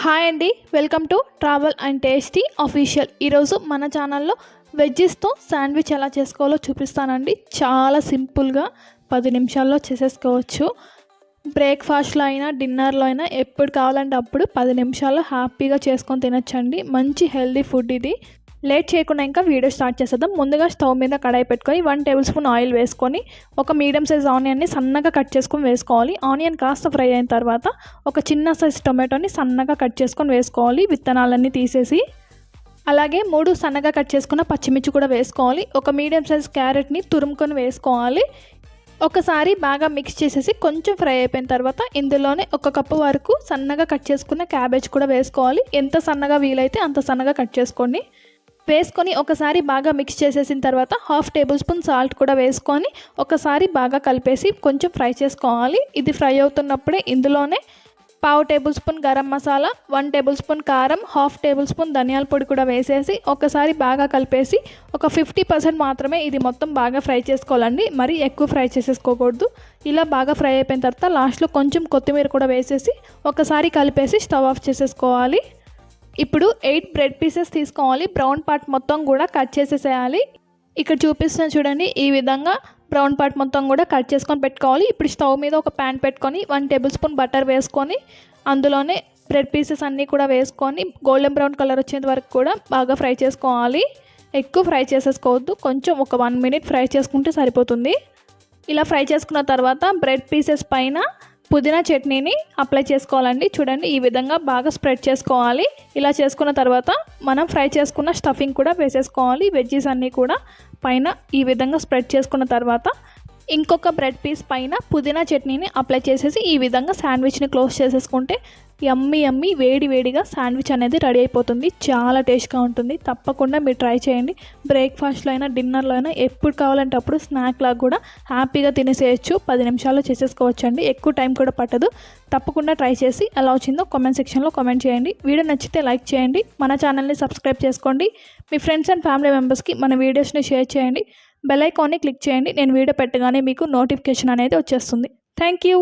Hi అండి welcome to travel and tasty official ఈరోజు మన ఛానల్లో వెజ్జెస్తో శాండ్విచ్ ఎలా చేసుకోవాలో చూపిస్తానండి. చాలా సింపుల్గా పది నిమిషాల్లో చేసేసుకోవచ్చు. బ్రేక్ఫాస్ట్లో అయినా డిన్నర్లో అయినా ఎప్పుడు కావాలంటే అప్పుడు పది నిమిషాల్లో హ్యాపీగా చేసుకొని తినొచ్చండి. మంచి హెల్దీ ఫుడ్ ఇది. లేట్ చేయకుండా ఇంకా వీడియో స్టార్ట్ చేసేద్దాం. ముందుగా స్టవ్ మీద కడాయి పెట్టుకొని వన్ టేబుల్ స్పూన్ ఆయిల్ వేసుకొని ఒక మీడియం సైజ్ ఆనియన్ని సన్నగా కట్ చేసుకొని వేసుకోవాలి. ఆనియన్ కాస్త ఫ్రై అయిన తర్వాత ఒక చిన్న సైజ్ టొమాటోని సన్నగా కట్ చేసుకొని వేసుకోవాలి. విత్తనాలన్నీ తీసేసి అలాగే మూడు సన్నగా కట్ చేసుకున్న పచ్చిమిర్చి కూడా వేసుకోవాలి. ఒక మీడియం సైజ్ క్యారెట్ని తురుముకొని వేసుకోవాలి. ఒకసారి బాగా మిక్స్ చేసేసి కొంచెం ఫ్రై అయిపోయిన తర్వాత ఇందులోనే ఒక కప్పు వరకు సన్నగా కట్ చేసుకున్న క్యాబేజ్ కూడా వేసుకోవాలి. ఎంత సన్నగా వీలైతే అంత సన్నగా కట్ చేసుకోండి. వేసుకొని ఒకసారి బాగా మిక్స్ చేసేసిన తర్వాత హాఫ్ టేబుల్ స్పూన్ సాల్ట్ కూడా వేసుకొని ఒకసారి బాగా కలిపేసి కొంచెం ఫ్రై చేసుకోవాలి. ఇది ఫ్రై అవుతున్నప్పుడే ఇందులోనే పావు tablespoon garam masala one tablespoon కారం హాఫ్ టేబుల్ స్పూన్ ధనియాల పొడి కూడా వేసేసి ఒకసారి బాగా కలిపేసి ఒక ఫిఫ్టీ పర్సెంట్ మాత్రమే ఇది మొత్తం బాగా ఫ్రై చేసుకోవాలండి. మరి ఎక్కువ ఫ్రై చేసేసుకోకూడదు. ఇలా బాగా ఫ్రై అయిపోయిన తర్వాత లాస్ట్లో కొంచెం కొత్తిమీర కూడా వేసేసి ఒకసారి కలిపేసి స్టవ్ ఆఫ్ చేసేసుకోవాలి. ఇప్పుడు ఎయిట్ బ్రెడ్ పీసెస్ తీసుకోవాలి. బ్రౌన్ పార్ట్ మొత్తం కూడా కట్ చేసేసేయాలి. ఇక్కడ చూపిస్తున్న చూడండి ఈ విధంగా బ్రౌన్ పార్ట్ మొత్తం కూడా కట్ చేసుకొని పెట్టుకోవాలి. ఇప్పుడు స్టవ్ మీద ఒక ప్యాన్ పెట్టుకొని వన్ టేబుల్ స్పూన్ బటర్ వేసుకొని అందులోనే బ్రెడ్ పీసెస్ అన్నీ కూడా వేసుకొని గోల్డెన్ బ్రౌన్ కలర్ వచ్చేంత వరకు కూడా బాగా ఫ్రై చేసుకోవాలి. ఎక్కువ ఫ్రై చేసేసుకోవద్దు. కొంచెం ఒక వన్ మినిట్ ఫ్రై చేసుకుంటే సరిపోతుంది. ఇలా ఫ్రై చేసుకున్న తర్వాత బ్రెడ్ పీసెస్ పైన పుదీనా చట్నీని అప్లై చేసుకోవాలండి. చూడండి ఈ విధంగా బాగా స్ప్రెడ్ చేసుకోవాలి. ఇలా చేసుకున్న తర్వాత మనం ఫ్రై చేసుకున్న స్టఫింగ్ కూడా వేసేసుకోవాలి. వెజ్జీస్ అన్నీ కూడా పైన ఈ విధంగా స్ప్రెడ్ చేసుకున్న తర్వాత ఇంకొక బ్రెడ్ పీస్ పైన పుదీనా చట్నీని అప్లై చేసేసి ఈ విధంగా శాండ్విచ్ని క్లోజ్ చేసేసుకుంటే యమ్మీ యమ్మి వేడి వేడిగా శాండ్విచ్ అనేది రెడీ అయిపోతుంది. చాలా టేస్ట్గా ఉంటుంది. తప్పకుండా మీరు ట్రై చేయండి. బ్రేక్ఫాస్ట్లో అయినా డిన్నర్లో అయినా ఎప్పుడు కావాలంటే అప్పుడు స్నాక్ లాగా కూడా హ్యాపీగా తినేసేయచ్చు. పది నిమిషాల్లో చేసేసుకోవచ్చు అండి ఎక్కువ టైం కూడా పట్టదు. తప్పకుండా ట్రై చేసి ఎలా వచ్చిందో కామెంట్ సెక్షన్లో కామెంట్ చేయండి. వీడియో నచ్చితే లైక్ చేయండి. మన ఛానల్ని సబ్స్క్రైబ్ చేసుకోండి. మీ ఫ్రెండ్స్ అండ్ ఫ్యామిలీ మెంబర్స్కి మన వీడియోస్ని షేర్ చేయండి. బెల్ ఐకాన్ని క్లిక్ చేయండి. నేను వీడియో పెట్టగానే మీకు నోటిఫికేషన్ అనేది వచ్చేస్తుంది. Thank you